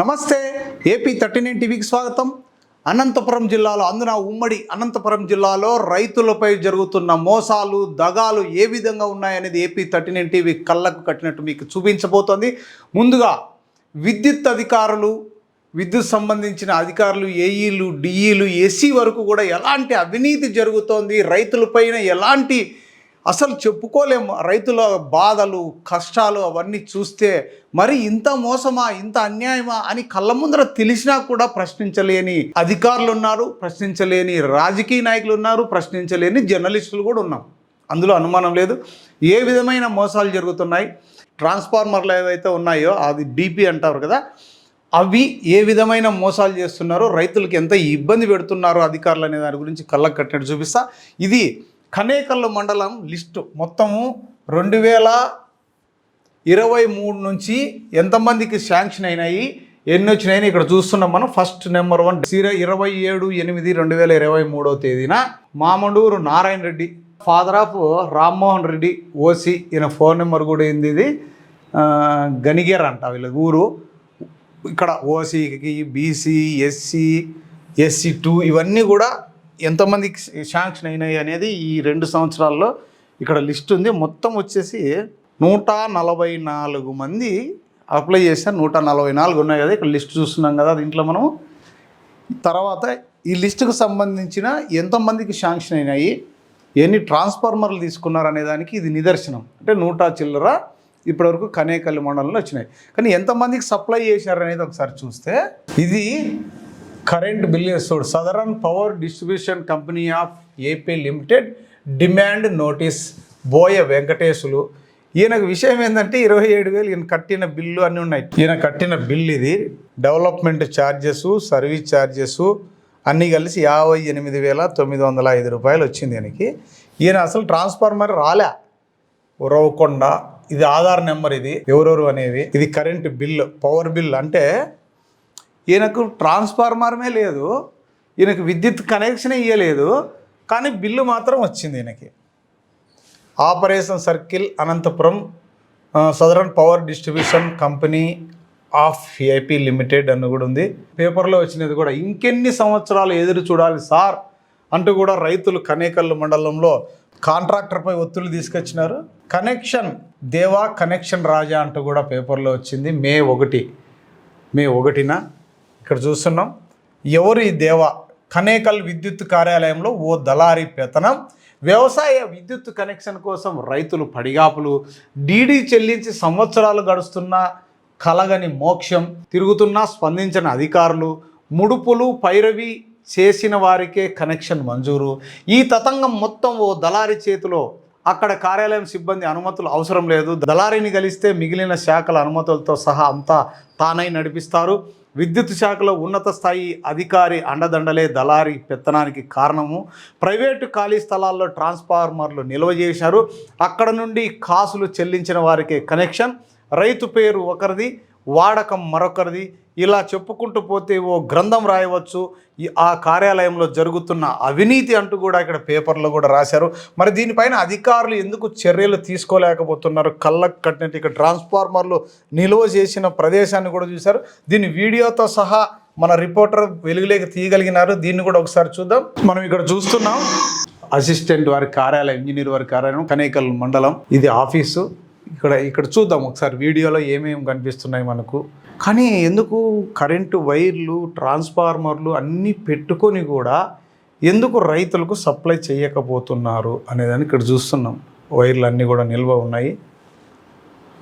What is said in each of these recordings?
నమస్తే AP thirty nine టీవీకి స్వాగతం. అనంతపురం జిల్లాలో అందున ఉమ్మడి అనంతపురం జిల్లాలో రైతులపై జరుగుతున్న మోసాలు దగాలు ఏ విధంగా ఉన్నాయనేది ఏపీ థర్టీ నైన్ టీవీ కళ్ళకు కట్టినట్టు మీకు చూపించబోతోంది. ముందుగా విద్యుత్ అధికారులు విద్యుత్ సంబంధించిన అధికారులు ఏఈలు డిఈలు ఎస్సీ వరకు కూడా ఎలాంటి అవినీతి జరుగుతోంది? రైతులపైన ఎలాంటి అసలు చెప్పుకోలేము. రైతుల బాధలు కష్టాలు అవన్నీ చూస్తే మరి ఇంత మోసమా ఇంత అన్యాయమా అని కళ్ళ ముందర తెలిసినా కూడా ప్రశ్నించలేని అధికారులు ఉన్నారు ప్రశ్నించలేని రాజకీయ నాయకులు ఉన్నారు ప్రశ్నించలేని జర్నలిస్టులు కూడా ఉన్నాం. అందులో అనుమానం లేదు. ఏ విధమైన మోసాలు జరుగుతున్నాయి? ట్రాన్స్ఫార్మర్లు ఏవైతే ఉన్నాయో అది డీపీ అంటారు కదా అవి ఏ విధమైన మోసాలు చేస్తున్నారో రైతులకు ఎంత ఇబ్బంది పెడుతున్నారో అధికారులు అనే దాని గురించి కళ్ళకు కట్టినట్టు చూపిస్తా. ఇది కనేకల్లు మండలం లిస్టు మొత్తము రెండు వేల ఇరవై మూడు నుంచి ఎంతమందికి శాంక్షన్ అయినాయి ఎన్ని వచ్చినాయని ఇక్కడ చూస్తున్నాం మనం. ఫస్ట్ నెంబర్ వన్ సిర ఇరవై ఏడు ఎనిమిది రెండు వేల ఇరవై మూడవ తేదీన Mamanduru Narayana Reddy father of Rammohan Reddy OC ఈయన ఫోన్ నెంబర్ కూడా ఏంది ఇది? గనిగేర్ అంట వీళ్ళ ఊరు. ఇక్కడ ఓసీకి బీసీ ఎస్సీ ఎస్సీ టూ ఇవన్నీ కూడా ఎంతమందికి శాంక్షన్ అయినాయి అనేది ఈ రెండు సంవత్సరాల్లో ఇక్కడ లిస్ట్ ఉంది. మొత్తం వచ్చేసి నూట నలభై నాలుగు మంది అప్లై చేశారు. నూట నలభై నాలుగు ఉన్నాయి కదా ఇక్కడ లిస్ట్ చూస్తున్నాం కదా దీంట్లో మనం. తర్వాత ఈ లిస్టుకు సంబంధించిన ఎంతమందికి శాంక్షన్ అయినాయి ఎన్ని ట్రాన్స్ఫార్మర్లు తీసుకున్నారు అనే దానికి ఇది నిదర్శనం. అంటే నూట చిల్లర ఇప్పటివరకు కనేకల్లి మండలంలో వచ్చినాయి. కానీ ఎంతమందికి సప్లై చేశారు అనేది ఒకసారి చూస్తే ఇది కరెంట్ బిల్ చూడు southern power distribution company of AP limited demand notice Boya Venkateshulu. ఈయనకు విషయం ఏంటంటే ఇరవై ఏడు వేలు ఈయన కట్టిన బిల్లు అన్నీ ఉన్నాయి. ఈయన కట్టిన బిల్ ఇది డెవలప్మెంట్ ఛార్జెస్ సర్వీస్ ఛార్జెస్ అన్నీ కలిసి యాభై ఎనిమిది వేల తొమ్మిది వందల ఐదు రూపాయలు వచ్చింది ఈయనకి. ఈయన అసలు ట్రాన్స్ఫార్మర్ రాలే. ఉరవకొండ ఇది ఆధార్ నెంబర్ ఇది. ఎవరెవరు అనేవి ఇది కరెంటు బిల్ పవర్ బిల్ అంటే ఈయనకు ట్రాన్స్ఫార్మర్మే లేదు ఈయనకు విద్యుత్ కనెక్షన్ ఇవ్వలేదు కానీ బిల్లు మాత్రం వచ్చింది ఈయనకి. Operation circle Anantapur southern power distribution company of AP limited అని కూడా ఉంది. పేపర్లో వచ్చినది కూడా ఇంకెన్ని సంవత్సరాలు ఎదురు చూడాలి సార్ అంటూ కూడా రైతులు కనేకల్లు మండలంలో కాంట్రాక్టర్పై ఒత్తిడి తీసుకొచ్చినారు. కనెక్షన్ దేవా కనెక్షన్ రాజా అంటూ కూడా పేపర్లో వచ్చింది. మే ఒకటి మే ఒకటిన ఇక్కడ చూస్తున్నాం. ఎవరి దేవ కనేకల్ విద్యుత్ కార్యాలయంలో ఓ దళారీ పెతనం. వ్యవసాయ విద్యుత్ కనెక్షన్ కోసం రైతులు పడిగాపులు. డీడీ చెల్లించి సంవత్సరాలు గడుస్తున్న కలగని మోక్షం. తిరుగుతున్నా స్పందించిన అధికారులు. ముడుపులు పైరవి చేసిన వారికే కనెక్షన్ మంజూరు. ఈ తతంగం మొత్తం ఓ దళారి చేతిలో. అక్కడ కార్యాలయం సిబ్బంది అనుమతులు అవసరం లేదు. దళారిని కలిస్తే మిగిలిన శాఖల అనుమతులతో సహా అంతా తానై నడిపిస్తారు. విద్యుత్ శాఖలో ఉన్నత స్థాయి అధికారి అండదండలే దళారి పెత్తనానికి కారణము. ప్రైవేటు ఖాళీ స్థలాల్లో ట్రాన్స్ఫార్మర్లు నిల్వ చేశారు. అక్కడ నుండి కాసులు చెల్లించిన వారికే కనెక్షన్. రైతు పేరు ఒకరిది. వాడకం మరొకరిది. ఇలా చెప్పుకుంటూ పోతే ఓ గ్రంథం రాయవచ్చు. ఈ ఆ కార్యాలయంలో జరుగుతున్న అవినీతి అంటూ కూడా ఇక్కడ పేపర్లో కూడా రాశారు. మరి దీనిపైన అధికారులు ఎందుకు చర్యలు తీసుకోలేకపోతున్నారు? కళ్ళకు కట్టినట్టు ఇక్కడ ట్రాన్స్ఫార్మర్లు నిల్వ చేసిన ప్రదేశాన్ని కూడా చూశారు. దీని వీడియోతో సహా మన రిపోర్టర్ వెలుగులేకి తీయగలిగినారు. దీన్ని కూడా ఒకసారి చూద్దాం. మనం ఇక్కడ చూస్తున్నాం. అసిస్టెంట్ వారి కార్యాలయం ఇంజనీర్ వారి కార్యాలయం కనేకల్ మండలం. ఇది ఆఫీసు. ఇక్కడ ఇక్కడ చూద్దాం ఒకసారి వీడియోలో ఏమేమి కనిపిస్తున్నాయి మనకు. కానీ ఎందుకు కరెంటు వైర్లు ట్రాన్స్ఫార్మర్లు అన్నీ పెట్టుకొని కూడా ఎందుకు రైతులకు సప్లై చేయకపోతున్నారు అనేదాన్ని ఇక్కడ చూస్తున్నాం. వైర్లు అన్నీ కూడా నిల్వ ఉన్నాయి.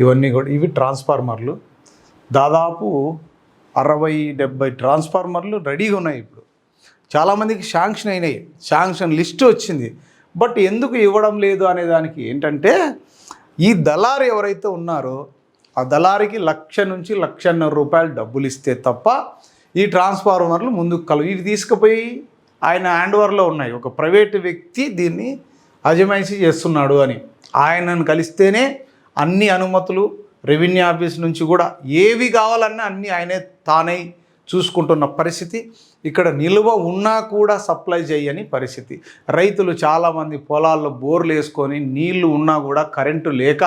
ఇవన్నీ కూడా ఇవి ట్రాన్స్ఫార్మర్లు దాదాపు అరవై డెబ్బై ట్రాన్స్ఫార్మర్లు రెడీగా ఉన్నాయి ఇప్పుడు. చాలామందికి శాంక్షన్ అయినాయి. శాంక్షన్ లిస్ట్ వచ్చింది. బట్ ఎందుకు ఇవ్వడం లేదు అనే దానికి ఏంటంటే ఈ దళారు ఎవరైతే ఉన్నారో ఆ దళారికి లక్ష నుంచి లక్షన్నర రూపాయలు డబ్బులు ఇస్తే తప్ప ఈ ట్రాన్స్ఫార్మర్లు ముందుకు కలవు. ఇవి తీసుకుపోయి ఆయన హ్యాండ్ ఓవర్లో ఉన్నాయి. ఒక ప్రైవేట్ వ్యక్తి దీన్ని అజమాయిషీ చేస్తున్నాడు అని. ఆయనను కలిస్తేనే అన్ని అనుమతులు రెవెన్యూ ఆఫీస్ నుంచి కూడా ఏవి కావాలన్నా అన్నీ ఆయనే తానై చూసుకుంటున్న పరిస్థితి. ఇక్కడ నిల్వ ఉన్నా కూడా సప్లై చేయని పరిస్థితి. రైతులు చాలామంది పొలాల్లో బోర్లు వేసుకొని నీళ్ళు ఉన్నా కూడా కరెంటు లేక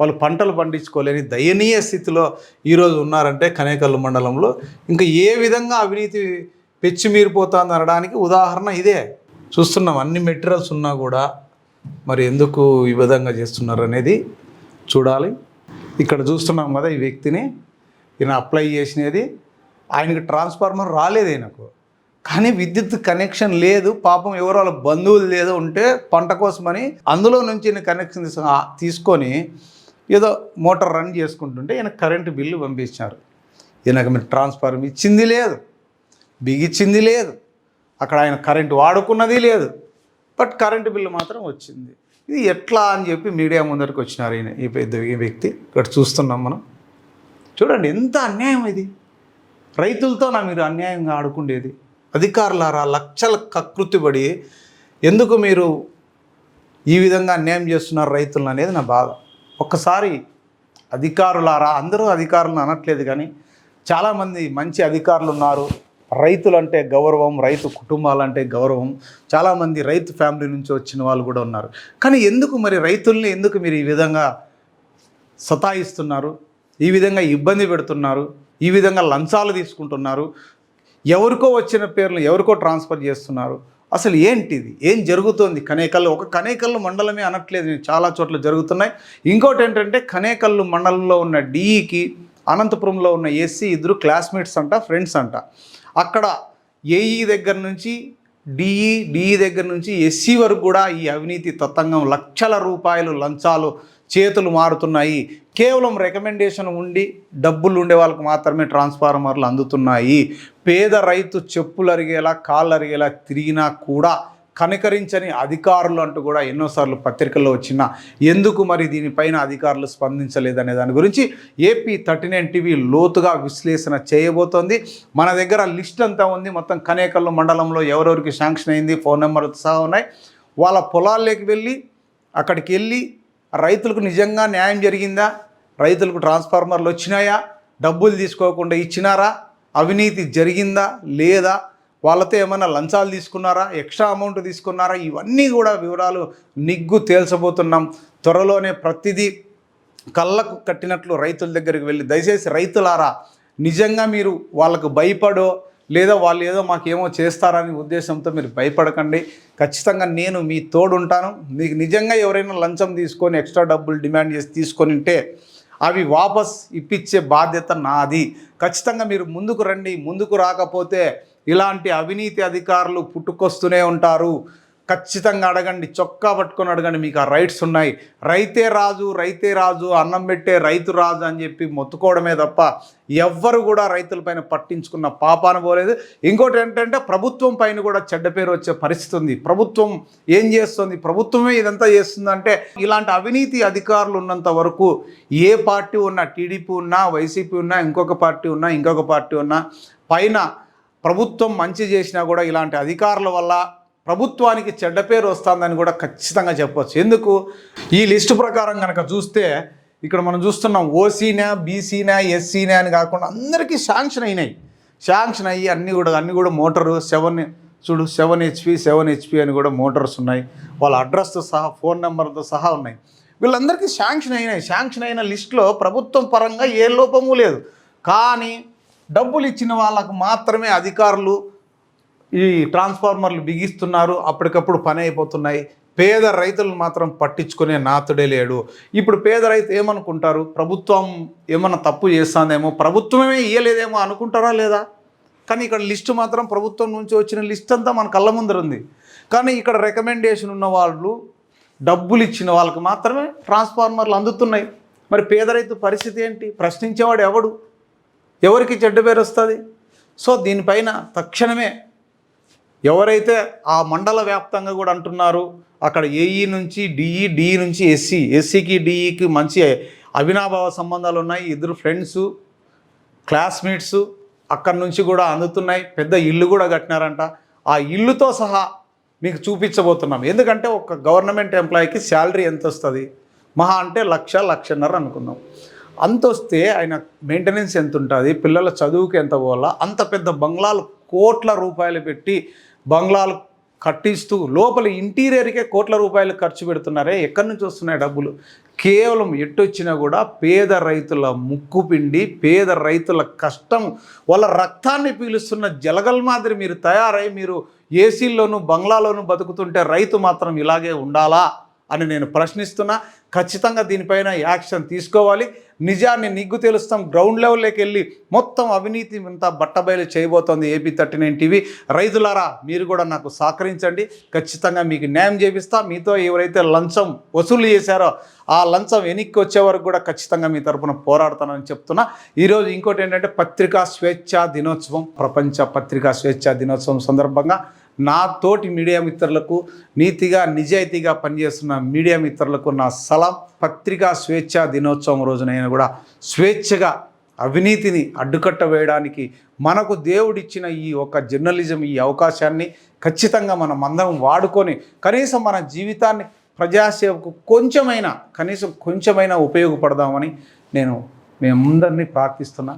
వాళ్ళు పంటలు పండించుకోలేని దయనీయ స్థితిలో ఈరోజు ఉన్నారంటే కనేకల్లు మండలంలో. ఇంకా ఏ విధంగా అవినీతి పెచ్చిమీరిపోతుంది అనడానికి ఉదాహరణ ఇదే. చూస్తున్నాం అన్ని మెటీరియల్స్ ఉన్నా కూడా మరి ఎందుకు ఈ విధంగా చేస్తున్నారు అనేది చూడాలి. ఇక్కడ చూస్తున్నాం కదా ఈ వ్యక్తిని. ఈయన అప్లై చేసినది. ఆయనకి ట్రాన్స్ఫార్మర్ రాలేదు ఆయనకు కానీ విద్యుత్ కనెక్షన్ లేదు పాపం ఎవరో వాళ్ళ బంధువులు లేదో ఉంటే పంట కోసమని అందులో నుంచి ఈయన కనెక్షన్ తీసుకొని ఏదో మోటార్ రన్ చేసుకుంటుంటే ఈయన కరెంటు బిల్లు పంపించారు ఈయనకు మీరు ట్రాన్స్ఫార్మర్ ఇచ్చింది లేదు బిగిచ్చింది లేదు అక్కడ ఆయన కరెంటు వాడుకున్నది లేదు బట్ కరెంటు బిల్లు మాత్రం వచ్చింది. ఇది ఎట్లా అని చెప్పి మీడియా ముందరికి వచ్చినారు ఈయన ఈ పెద్ద ఈ వ్యక్తి. ఇక్కడ చూస్తున్నాం మనం. చూడండి ఎంత అన్యాయం ఇది. రైతులతో నా మీరు అన్యాయంగా ఆడుకుండేది. అధికారులారా లక్షల కకృతిపడి ఎందుకు మీరు ఈ విధంగా అన్యాయం చేస్తున్నారు రైతులను అనేది నా బాధ. ఒక్కసారి అధికారులారా అందరూ అధికారులను అనట్లేదు కానీ చాలామంది మంచి అధికారులు ఉన్నారు. రైతులంటే గౌరవం రైతు కుటుంబాలంటే గౌరవం. చాలామంది రైతు ఫ్యామిలీ నుంచి వచ్చిన వాళ్ళు కూడా ఉన్నారు. కానీ ఎందుకు మరి రైతుల్ని ఎందుకు మీరు ఈ విధంగా సతాయిస్తున్నారు? ఈ విధంగా ఇబ్బంది పెడుతున్నారు? ఈ విధంగా లంచాలు తీసుకుంటున్నారు. ఎవరికో వచ్చిన పేర్లు ఎవరికో ట్రాన్స్ఫర్ చేస్తున్నారు. అసలు ఏంటిది? ఏం జరుగుతోంది? కనేకల్లు ఒక కనేకల్లు మండలమే అనట్లేదు. చాలా చోట్ల జరుగుతున్నాయి. ఇంకోటి ఏంటంటే కనేకల్లు మండలంలో ఉన్న డిఈకి అనంతపురంలో ఉన్న ఎస్సీ ఇద్దరు క్లాస్మేట్స్ అంట ఫ్రెండ్స్ అంట. అక్కడ ఏఈ దగ్గర నుంచి డిఈ డిఈ దగ్గర నుంచి ఎస్సీ వరకు కూడా ఈ అవినీతి తతంగం లక్షల రూపాయలు లంచాలు చేతులు మారుతున్నాయి. కేవలం రికమెండేషన్ ఉండి డబ్బులు ఉండే వాళ్ళకి మాత్రమే ట్రాన్స్ఫార్మర్లు అందుతున్నాయి. పేద రైతు చెప్పులు అరిగేలా కాళ్ళు అరిగేలా తిరిగినా కూడా కనికరించని అధికారులు అంటూ కూడా ఎన్నోసార్లు పత్రికల్లో వచ్చిన ఎందుకు మరి దీనిపైన అధికారులు స్పందించలేదనే దాని గురించి ఏపీ థర్టీ నైన్ టీవీ లోతుగా విశ్లేషణ చేయబోతోంది. మన దగ్గర లిస్ట్ అంతా ఉంది. మొత్తం కనేకల్లు మండలంలో ఎవరెవరికి శాంక్షన్ అయింది ఫోన్ నెంబర్ సహా ఉన్నాయి. వాళ్ళ పొలాల్లోకి వెళ్ళి అక్కడికి వెళ్ళి రైతులకు నిజంగా న్యాయం జరిగిందా? రైతులకు ట్రాన్స్ఫార్మర్లు వచ్చినాయా? డబ్బులు తీసుకోకుండా ఇచ్చినారా? అవినీతి జరిగిందా? లేదా? వాళ్ళతో ఏమైనా లంచాలు తీసుకున్నారా? ఎక్స్ట్రా అమౌంట్ తీసుకున్నారా? ఇవన్నీ కూడా వివరాలు నిగ్గు తేల్చబోతున్నాం. త్వరలోనే ప్రతిదీ కళ్ళకు కట్టినట్లు రైతుల దగ్గరికి వెళ్ళి దయచేసి రైతులారా నిజంగా మీరు వాళ్ళకు భయపడో లేదా వాళ్ళు ఏదో మాకేమో చేస్తారనే ఉద్దేశంతో మీరు భయపడకండి. ఖచ్చితంగా నేను మీ తోడుంటాను. మీకు నిజంగా ఎవరైనా లంచం తీసుకొని ఎక్స్ట్రా డబ్బులు డిమాండ్ చేసి తీసుకొని ఉంటే అవి వాపస్ ఇప్పించే బాధ్యత నాది. ఖచ్చితంగా మీరు ముందుకు రండి ముందుకు రాకపోతే ఇలాంటి అవినీతి అధికారులు పుట్టుకొస్తూనే ఉంటారు. ఖచ్చితంగా అడగండి చొక్కా పట్టుకొని అడగండి మీకు ఆ రైట్స్ ఉన్నాయి. రైతే రాజు రైతే రాజు అన్నం పెట్టే రైతు రాజు అని చెప్పి మొత్తుకోవడమే తప్ప ఎవ్వరు కూడా రైతులపైన పట్టించుకున్న పాపాన పోలేదు. ఇంకోటి ఏంటంటే ప్రభుత్వం పైన కూడా చెడ్డ పేరు వచ్చే పరిస్థితి ఉంది. ప్రభుత్వం ఏం చేస్తుంది? ప్రభుత్వమే ఇదంతా చేస్తుందంటే ఇలాంటి అవినీతి అధికారులు ఉన్నంత వరకు ఏ పార్టీ ఉన్నా టీడీపీ ఉన్నా వైసీపీ ఉన్నా ఇంకొక పార్టీ ఉన్నా ఇంకొక పార్టీ ఉన్నా పైన ప్రభుత్వం మంచి చేసినా కూడా ఇలాంటి అధికారుల వల్ల ప్రభుత్వానికి చెడ్డ పేరు వస్తుందని కూడా ఖచ్చితంగా చెప్పవచ్చు ఎందుకు? ఈ లిస్టు ప్రకారం కనుక చూస్తే ఇక్కడ మనం చూస్తున్నాం ఓసీనా బీసీనా ఎస్సీనా అని కాకుండా అందరికీ శాంక్షన్ అయినాయి. శాంక్షన్ అయ్యి అన్నీ కూడా అన్నీ కూడా మోటారు సెవెన్ చూడు సెవెన్ హెచ్పి సెవెన్ హెచ్పి అని కూడా మోటార్స్ ఉన్నాయి. వాళ్ళ అడ్రస్తో సహా ఫోన్ నెంబర్తో సహా ఉన్నాయి. వీళ్ళందరికీ శాంక్షన్ అయినాయి. శాంక్షన్ అయిన లిస్టులో ప్రభుత్వం పరంగా ఏ లోపము లేదు. కానీ డబ్బులు ఇచ్చిన వాళ్ళకు మాత్రమే అధికారులు ఈ ట్రాన్స్ఫార్మర్లు బిగిస్తున్నారు అప్పటికప్పుడు పని అయిపోతున్నాయి. పేద రైతులను మాత్రం పట్టించుకునే నాతుడే లేడు. ఇప్పుడు పేద రైతు ఏమనుకుంటారు? ప్రభుత్వం ఏమన్నా తప్పు చేస్తుందేమో? ప్రభుత్వమే ఇయ్యలేదేమో అనుకుంటారా లేదా? కానీ ఇక్కడ లిస్టు మాత్రం ప్రభుత్వం నుంచి వచ్చిన లిస్ట్ అంతా మన కళ్ళ ముందర ఉంది. కానీ ఇక్కడ రికమెండేషన్ ఉన్న వాళ్ళు డబ్బులు ఇచ్చిన వాళ్ళకి మాత్రమే ట్రాన్స్ఫార్మర్లు అందుతున్నాయి. మరి పేద రైతు పరిస్థితి ఏంటి? ప్రశ్నించేవాడు ఎవడు? ఎవరికి చెడ్డ పేరు వస్తుంది? సో దీనిపైన తక్షణమే ఎవరైతే ఆ మండల వ్యాప్తంగా కూడా అంటున్నారు అక్కడ ఏఈ నుంచి డిఈ డిఈ నుంచి ఎస్సీ ఎస్సీకి డిఈకి మంచి అవినాభావ సంబంధాలు ఉన్నాయి. ఇద్దరు ఫ్రెండ్స్ క్లాస్మేట్స్ అక్కడి నుంచి కూడా అందుతున్నాయి. పెద్ద ఇల్లు కూడా కట్టినారంట. ఆ ఇల్లుతో సహా మీకు చూపించబోతున్నాం. ఎందుకంటే ఒక గవర్నమెంట్ ఎంప్లాయీకి శాలరీ ఎంత వస్తుంది మహా అంటే లక్ష లక్షన్నర అనుకుందాం. అంత వస్తే ఆయన మెయింటెనెన్స్ ఎంత ఉంటుంది పిల్లల చదువుకి ఎంత పోవాలా? అంత పెద్ద బంగ్లాలు కోట్ల రూపాయలు పెట్టి బంగ్లాలు కట్టిస్తూ లోపల ఇంటీరియర్కే కోట్ల రూపాయలు ఖర్చు పెడుతున్నారే. ఎక్కడి నుంచి వస్తున్నాయి డబ్బులు? కేవలం ఎట్టొచ్చినా కూడా పేద రైతుల ముక్కు పిండి పేద రైతుల కష్టం వాళ్ళ రక్తాన్ని పీలుస్తున్న జలగల మాదిరి మీరు తయారై మీరు ఏసీల్లోనూ బంగ్లాలోనూ బతుకుతుంటే రైతు మాత్రం ఇలాగే ఉండాలా? అని నేను ప్రశ్నిస్తున్నా. ఖచ్చితంగా దీనిపైన యాక్షన్ తీసుకోవాలి. నిజాన్ని నిగ్గు తెలుస్తాం. గ్రౌండ్ లెవెల్లోకి వెళ్ళి మొత్తం అవినీతి అంతా బట్టబయలు చేయబోతోంది ఏపీ థర్టీ నైన్ టీవీ. రైతులారా మీరు కూడా నాకు సహకరించండి. ఖచ్చితంగా మీకు న్యాయం చేపిస్తా. మీతో ఎవరైతే లంచం వసూలు చేశారో ఆ లంచం వెనక్కి వచ్చే వరకు కూడా ఖచ్చితంగా మీ తరపున పోరాడతానని చెప్తున్నా. ఈరోజు ఇంకోటి ఏంటంటే పత్రికా స్వేచ్ఛా దినోత్సవం ప్రపంచ పత్రికా స్వేచ్ఛా దినోత్సవం సందర్భంగా నా తోటి మీడియా మిత్రులకు నీతిగా నిజాయితీగా పనిచేస్తున్న మీడియా మిత్రులకు నా సలాం పత్రికా స్వేచ్ఛా దినోత్సవం రోజునైనా కూడా స్వేచ్ఛగా అవినీతిని అడ్డుకట్ట వేయడానికి మనకు దేవుడిచ్చిన ఈ ఒక జర్నలిజం ఈ అవకాశాన్ని ఖచ్చితంగా మనం అందరం వాడుకొని కనీసం మన జీవితాన్ని ప్రజాసేవకు కొంచెమైనా కనీసం కొంచెమైనా ఉపయోగపడదామని నేను మేమందరినీ ప్రార్థిస్తున్నా.